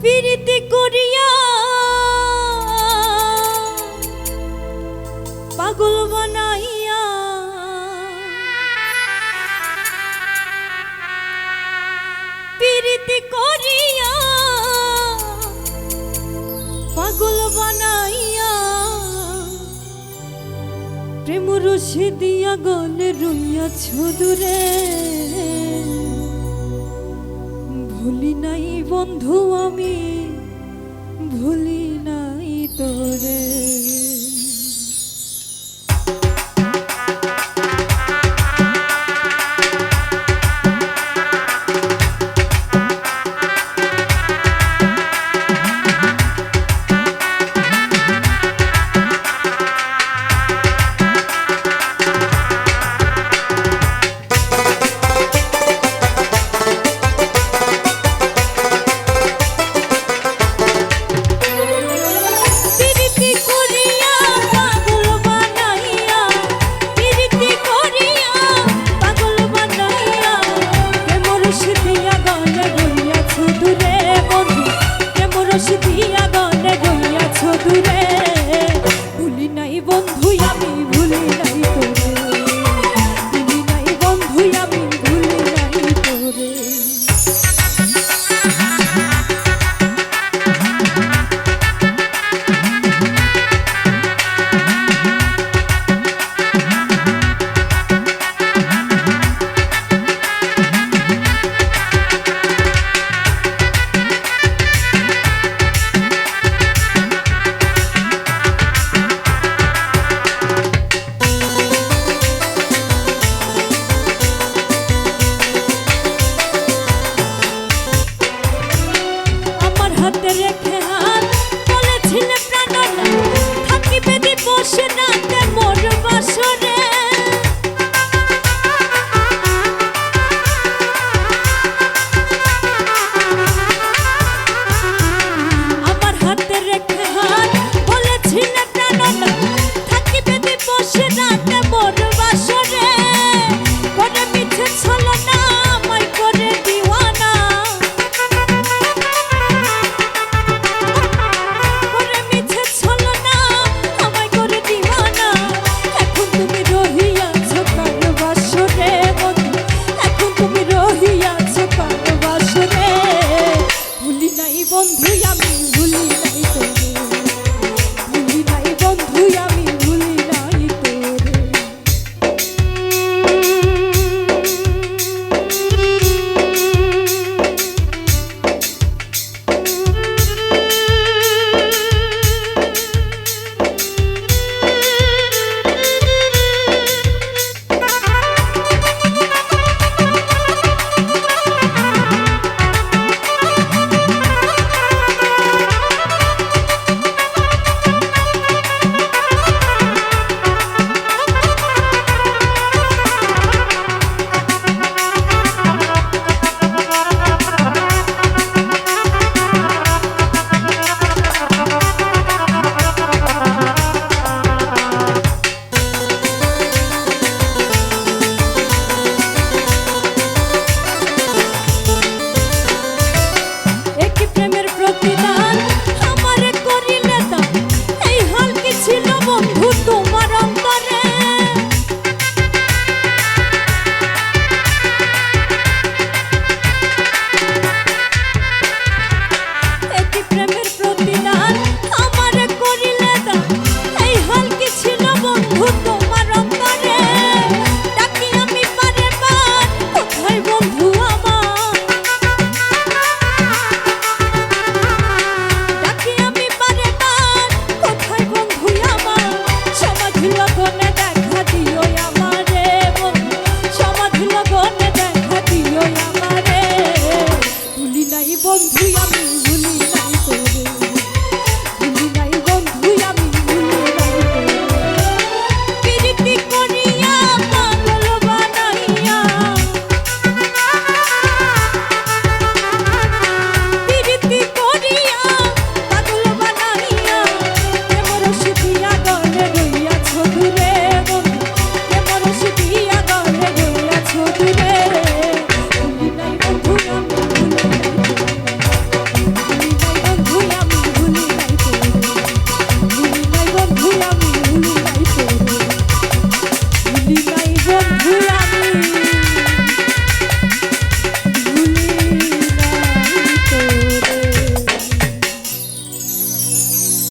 প্রীতি করিয়া। পাগল বানাইয়া। প্রীতি করিয়া। পাগল বানাইয়া। প্রেম রসে দিয়া গলে রুইয়া ছুদুরে ভুলি নাই বন্ধু আমি ভুলি